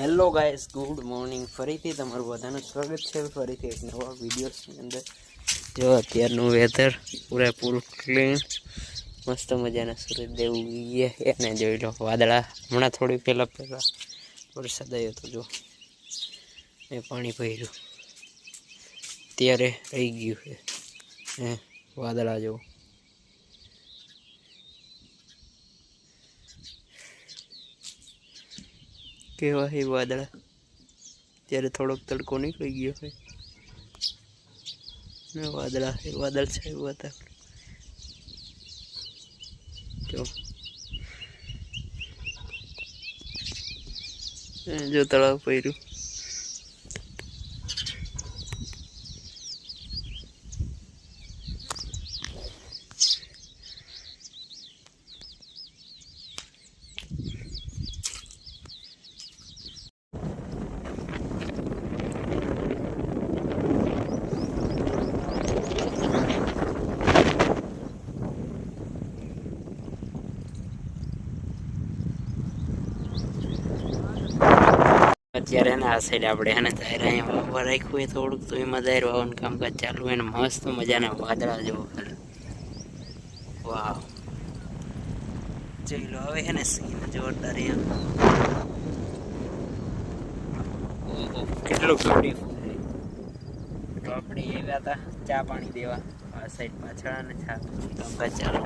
Hello guys good morning ફરીથી તમારું બધાનું સ્વાગત છે. ફરીથી એક નવા વિડીયોની અંદર. જો અત્યારનું વેધર પૂરેપૂરું ક્લીન મસ્ત મજાના સૂર્યદેવ ઉગીએ એને જોઈ લો, વાદળા. હમણાં થોડી પહેલાં પહેલાં વરસાદ આવ્યો હતો જો, એ પાણી ભર્યું. ત્યારે રહી ગયું છે. વાદળા જો કેવા હે વાદળા? ત્યારે થોડોક તડકો નીકળી ગયો હોય ને વાદળા હે, વાદળ છે હતા. જો. જો તળાવ પડ્યું અત્યારે ને આ સાઈડ આપણે એને તારે અહીંયા ઊભા રાખ્યું હોય થોડુંક, તો એમાં તારે વાવવાનું કામકાજ ચાલુ હોય ને મસ્ત મજાના વાદળા જેવો ખાલી વાવ. જોઈ લો, હવે એને સીન જોરદાર એમ. કેટલું તો આપણે એવા હતા, ચા પાણી દેવા. આ સાઈડ પાછળ અને ચા કામકાજ ચાલુ.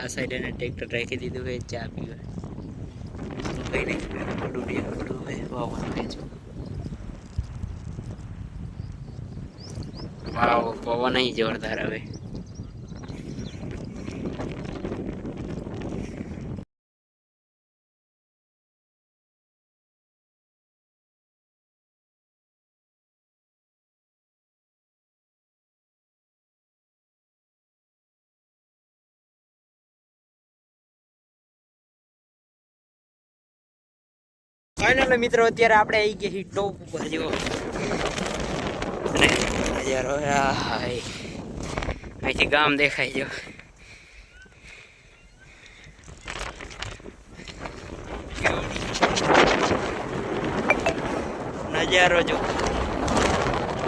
આ સાઈડ એને ટ્રેક્ટર રાખી દીધું હોય ચા પીવા. કઈ નહીં વાવ, પવન અહીં જોરદાર હવે ફાઇનલ મિત્રો, અત્યારે આપણે આવી ગયા ટોપ ઉપર જો હાય. અહીંથી ગામ દેખાય જો નજારો જો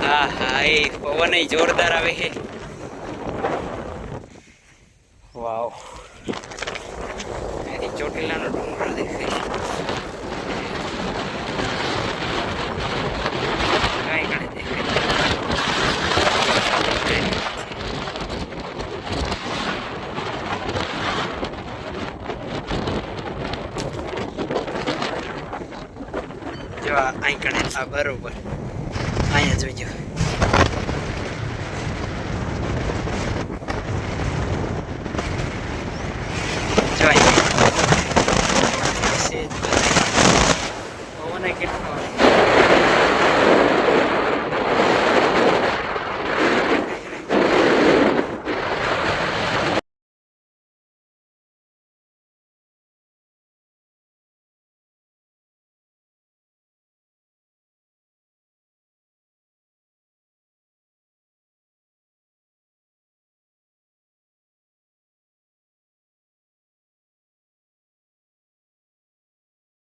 હા હા એ પવન જોરદાર આવે છે. વાવ. ચોટીલાનો ડુંગર દેખાય કાંઈ ગણે દેખાય જો આ અહીં કણે આ બરોબર. અહીંયા જોઈજો જો અહીંયા સેજ પવન કેટલો આવે.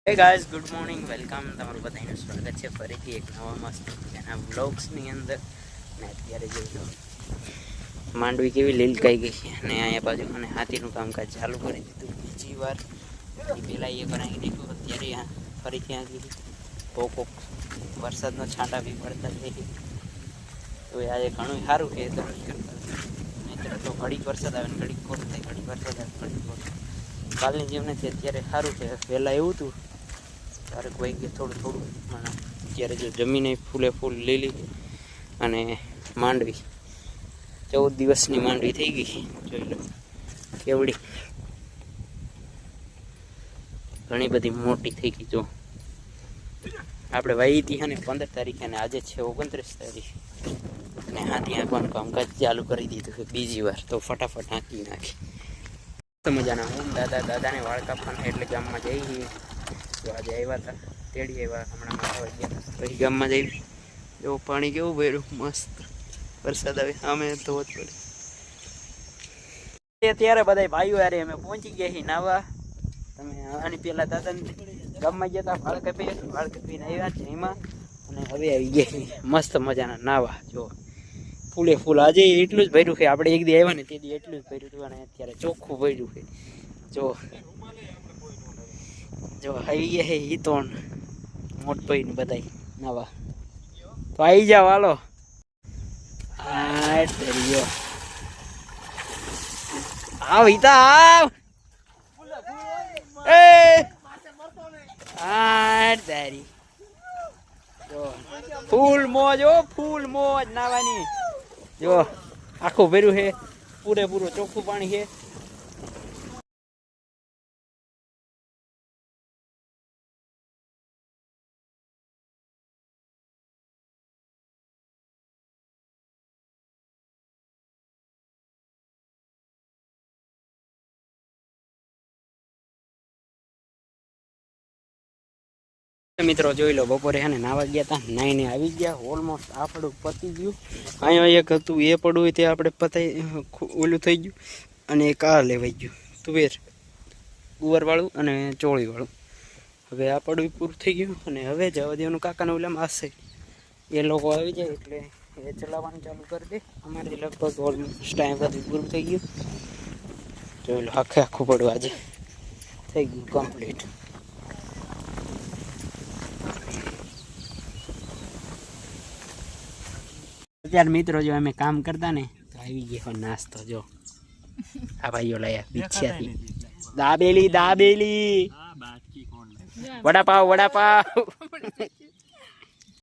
Hey guys good morning welcome તમારું બધાનું સ્વાગત છે. ફરીથી એક નવા મસ્ત મજાના વ્લોગ્સની અંદર. અને અત્યારે જોઈ માંડવી કેવી લીલકાઈ ગઈ છે. અને અહીંયા બાજુ મને હાથીનું કામકાજ ચાલુ કરી દીધું. બીજી વાર પહેલાં એ બનાવી દીધું. અત્યારે ફરીથી આગળ પોકો વરસાદનો છાંટા બી પડતા થઈ તો આજે ઘણું સારું છે. તો ઘડીક વરસાદ આવે ને ઘડીક કોર થાય, ઘડીક વરસાદ આવે ઘડીક કોર કાલની જેમ નથી અત્યારે સારું છે. પહેલાં એવું હતું. ત્યારે કોઈ કે થોડું થોડું. મને અત્યારે જો જમીને ફૂલે ફૂલ લીલી અને માંડવી. ચૌદ દિવસની માંડવી થઈ ગઈ. જોઈ લો, કેવડી. ઘણી બધી મોટી થઈ ગઈ, જો. આપણે વાઈ હતી અને પંદર તારીખે અને આજે છે ઓગણત્રીસ તારીખ. અને હાથી આંકવાનું કામકાજ ચાલુ કરી દીધું છે. બીજી વાર તો ફટાફટ આંકી નાખી. મજાના. હું દાદા, દાદાને વાળ કાપવાના એટલે ગામમાં જઈ તો આજે આવ્યા હતા તેડી આવ્યા હમણાં મારા ગયા પછી ગામમાં જઈ જો પાણી કેવું ભર્યું, મસ્ત. વરસાદ આવે, અમે ધોધ પડે. અત્યારે બધા ભાઈઓ અરે અમે પહોંચી ગયા છીએ નાવા. તમે આની પેલા દાદા ગામમાં ગયા હતા વાળ કપી વાળ કપીને આવ્યા છે અને હવે આવી ગયા મસ્ત મજાના નાવા, જો. ફૂલે ફૂલ. આજે એટલું જ ભર્યું છે. આપણે એક દી આવ્યા ને તે દી એટલું જ ભર્યું હતું અને અત્યારે ચોખ્ખું ભર્યું છે. જો. જો આવી ગયા છે મોટ મોટભાઈ ને બધાય. નાવા. તો આવી જાવ હાલો. આવ હિતા આવ. એ! આ ફૂલ મોજ ઓ ફૂલ મોજ, નાવાની. જો આખું ભર્યું છે. પૂરેપૂરું ચોખ્ખું પાણી છે. મિત્રો જોઈ લો, બપોરે હે ને નાવા ગયા હતા નાઈને આવી ગયા ઓલમોસ્ટ આપણું પતી ગયું. અહીંયા એક હતું, એ પડવું હોય તે આપણે પતાઈ ઓલું થઈ ગયું અને એક આ લેવાઈ ગયું, તુવેર. ગુવારવાળું અને ચોળીવાળું. હવે આ પડવું પૂરું થઈ ગયું અને હવે જવા દેવાનું કાકાને ઓલામાં આશે એ લોકો આવી જાય એટલે એ ચલાવવાનું ચાલુ કરી દે. અમારે લગભગ ઓલમોસ્ટ ટાઈમ બધું પૂરું થઈ ગયું. જોઈ લો, આખે આખું પડવું આજે. થઈ ગયું કમ્પ્લીટ અત્યારે મિત્રો જો અમે કામ કરતા ને તો આવી ગયો નાસ્તો જો. આ ભાઈઓ લયા પીછ્યાથી દાબેલી દાબેલી. વડાપાવ વડાપાવ.